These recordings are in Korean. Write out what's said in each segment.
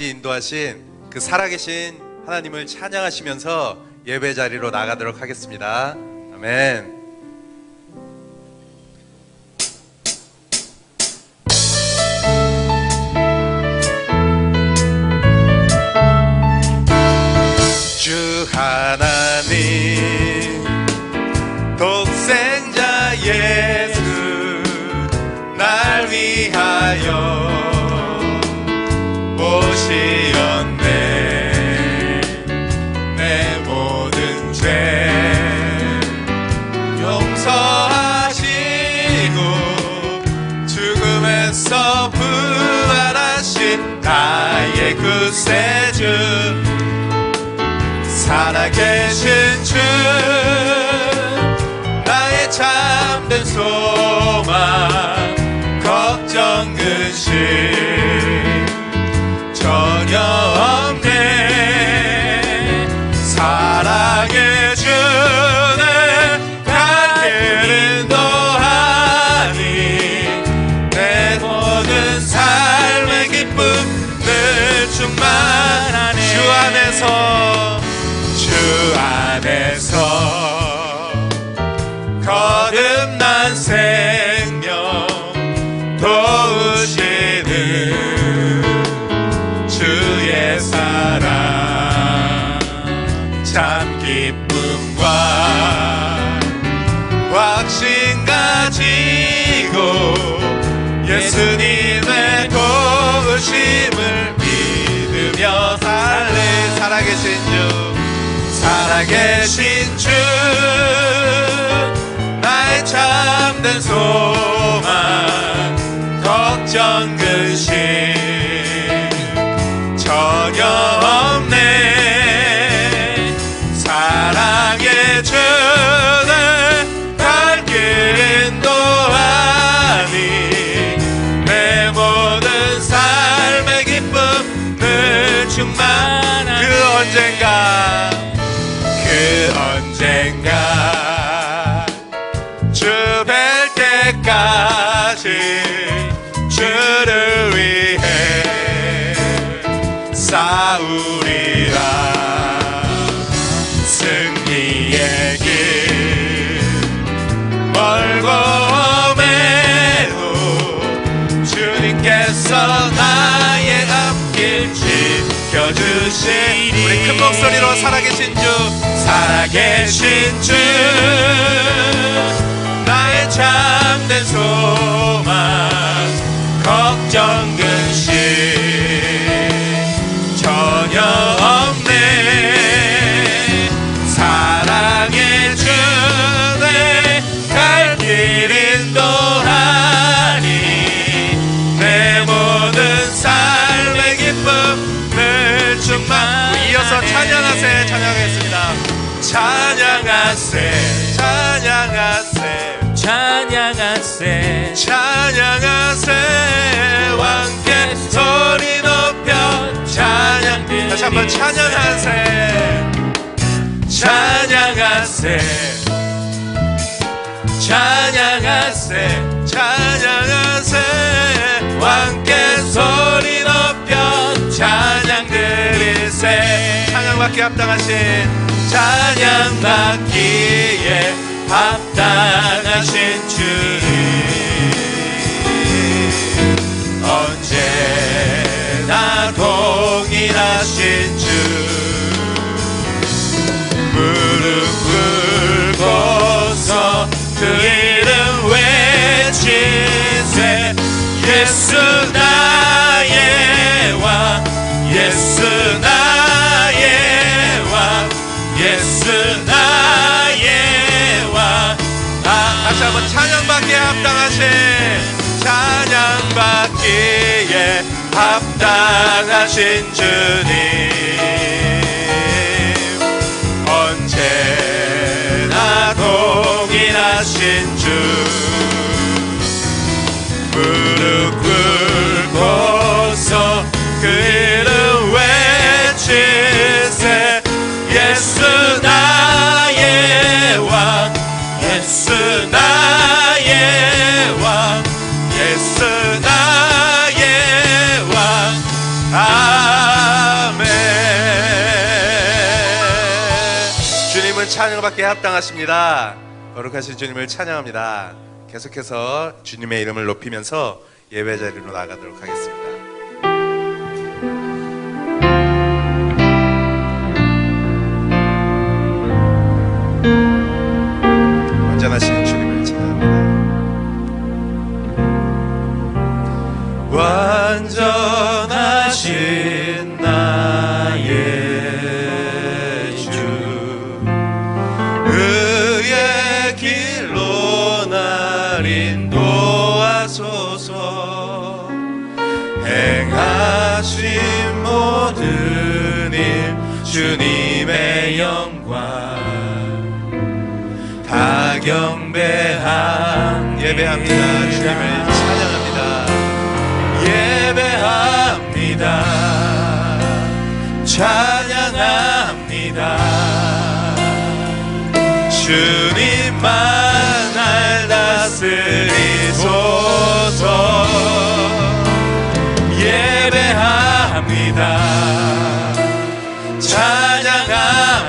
인도하신 그 살아계신 하나님을 찬양하시면서 예배 자리로 나가도록 하겠습니다. 아멘. 주 하나님 독생자 예수 날 위하여 오 안에서 살아계신 주 나의 참된 소 우리 큰 목소리로 살아계신 주. 살아계신 주. 나의 참된 소망 걱정 근심 찬양하세 찬양하세. 찬양하세. 찬양하세 왕께 소리 높여 찬양 다시 한번 찬양하세. 찬양하세. 찬양하세. 찬양하세 받기 합당하신 찬양 받기에 합당하신 주님. 언제나 동일하신 주. 무릎 꿇고서 그 이름 외치세. 예수 나 예수 나의 왕 아, 다시 한번 찬양받기에 합당하신 찬양받기에 합당하신 주님. 언제나 동일하신 주. 무릎 꿇고서 그 이름 합당하십니다. 거룩하신 주님을 찬양합니다. 계속해서 주님의 이름을 높이면서 예배 자리로 나가도록 하겠습니다. 완전하신 인도하소서. 행하신 모든 일 주님의 영광. 다 경배함 예배합니다. 주님을 찬양합니다. 예배합니다. 찬양합니다. 주님만 날 다스리소서. 예배합니다. 찬양합니다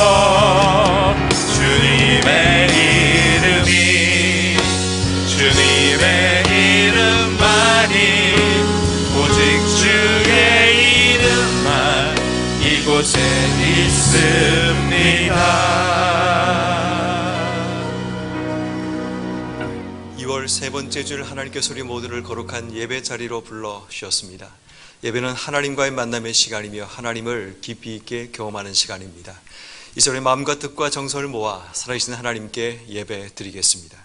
이곳에 있습니다 2월 세 번째 주일 하나님께서 우리 모두를 거룩한 예배 자리로 불러 주셨습니다. 예배는 하나님과의 만남의 시간이며 하나님을 깊이 있게 경험하는 시간입니다. 이제 우리 마음과 뜻과 정성을 모아 살아계신 하나님께 예배 드리겠습니다.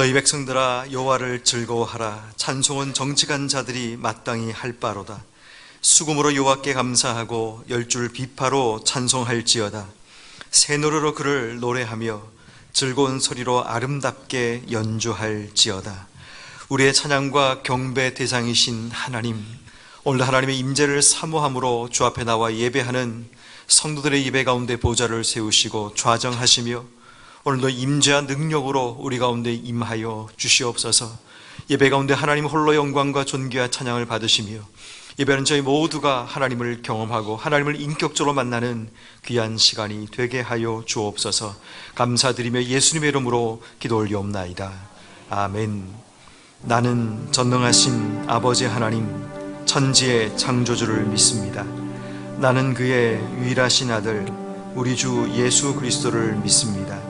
너희 백성들아 여호와를 즐거워하라. 찬송은 정직한 자들이 마땅히 할 바로다. 수금으로 여호와께 감사하고 열줄 비파로 찬송할지어다. 새 노래로 그를 노래하며 즐거운 소리로 아름답게 연주할지어다. 우리의 찬양과 경배 대상이신 하나님 오늘 하나님의 임재를 사모함으로 주 앞에 나와 예배하는 성도들의 예배 가운데 보좌를 세우시고 좌정하시며 오늘도 임재와 능력으로 우리 가운데 임하여 주시옵소서. 예배 가운데 하나님 홀로 영광과 존귀와 찬양을 받으시며 예배는 저희 모두가 하나님을 경험하고 하나님을 인격적으로 만나는 귀한 시간이 되게 하여 주옵소서. 감사드리며 예수님의 이름으로 기도 올리옵나이다. 아멘. 나는 전능하신 아버지 하나님 천지의 창조주를 믿습니다. 나는 그의 유일하신 아들 우리 주 예수 그리스도를 믿습니다.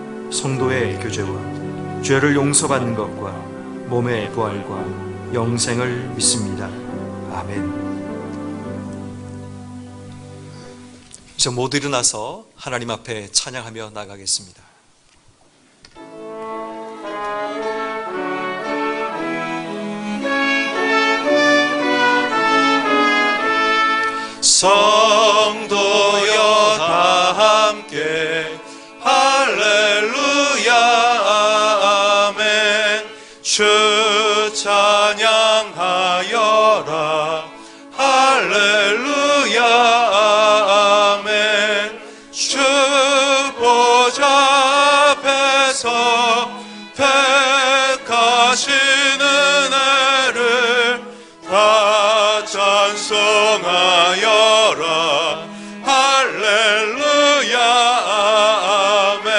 성도의 교제와 죄를 용서받는 것과 몸의 부활과 영생을 믿습니다. 아멘. 이제 모두 일어나서 하나님 앞에 찬양하며 나가겠습니다. 성도여 다 함께 택하신 은혜를 다 찬송하여라. 할렐루야 아멘.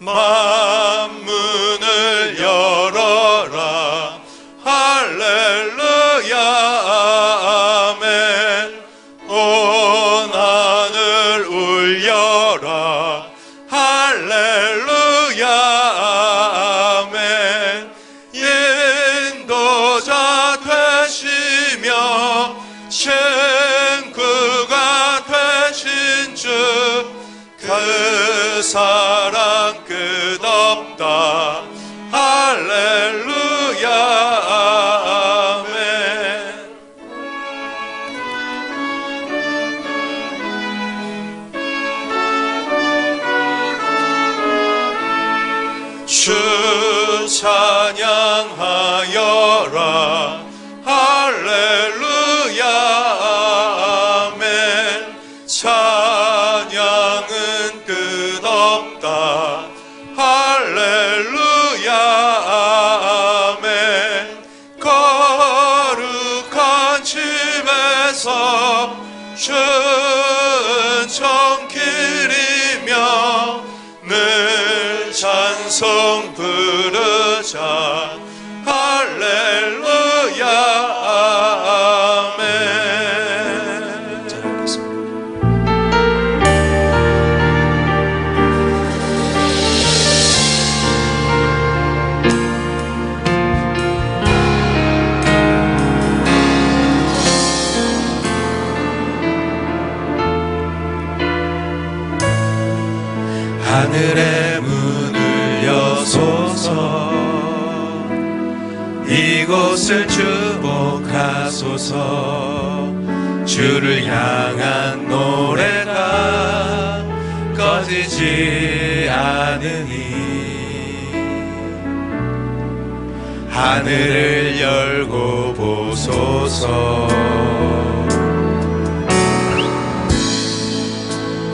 만문을 열어라. 할렐루야 아멘. 온 하늘 울려라. 찬양하 하느니 하늘을 열고 보소서.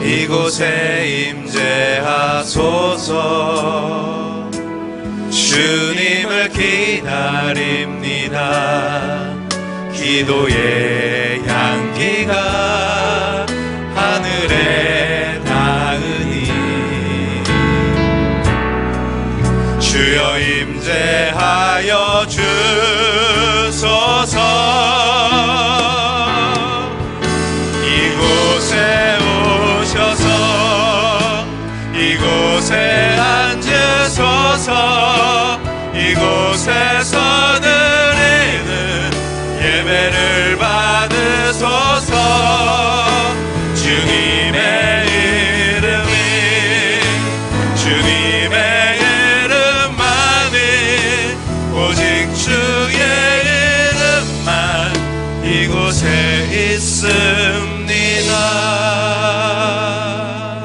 이곳에 임재하소서. 주님을 기다립니다. 기도의 향기가 인도하여 주소서. 이곳에 오셔서 이곳에 앉으소서. 이곳에